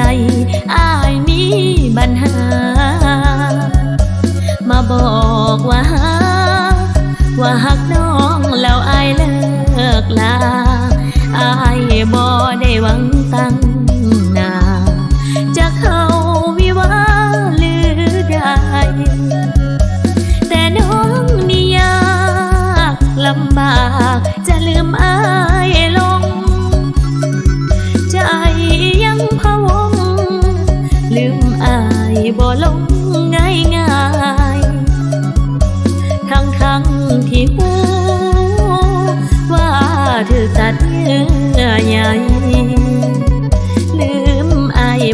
ใจอายมีปัญหา มาบอกว่าฮักว่าหักน้อง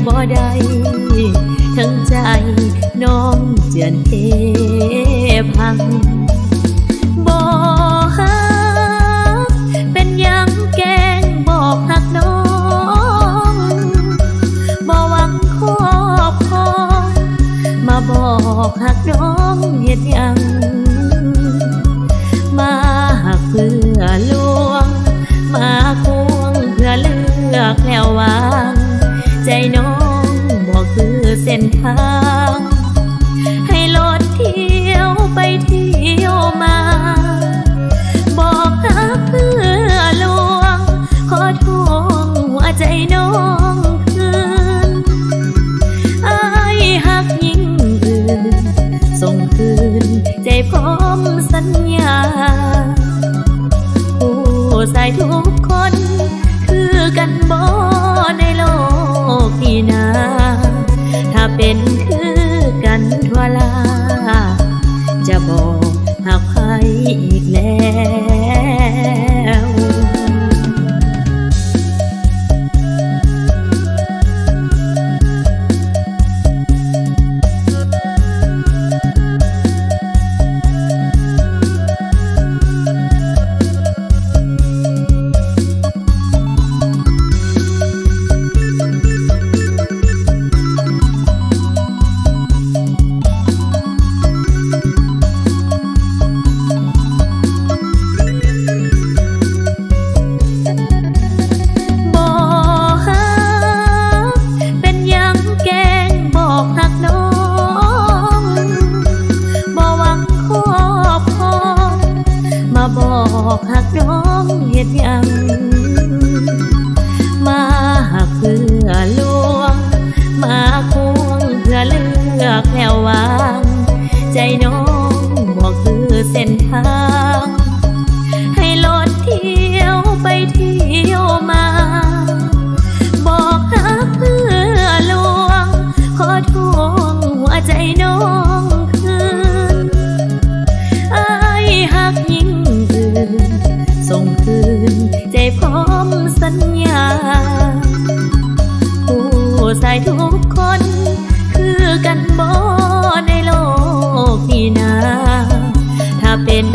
บ่ได้ทั้งใจน้องเจือนเทพังบ่ฮักเป็นยังแกงบอกหักน้องบ่หวังขอบคองมาบอกหักน้องเฮ็ดยังมาหักเพื่อลวง มาควงเพื่อเลือกแล้วว่า เส้นทาง ให้โลดเที่ยวไปเที่ยวมา บอกหักเพื่อลวง ขอทวงหัวใจน้องคืนอายหักยิ่งอื่น ส่งคืน ใจพร้อมสัญญาผู้ใส่ทุก อกหักน้องเฮ็ดยัง มาหักเพื่อลวง มาควงเพื่อเลือกแล้ววาง ใจน้องบ่คือเส้นทาง ให้โลดเที่ยวไปเที่ยวมา บอกหักเพื่อลวง ขอทวงหัวใจน้องายทุกคน คือกันบ่ในโลกนี้นาถ้าเป็น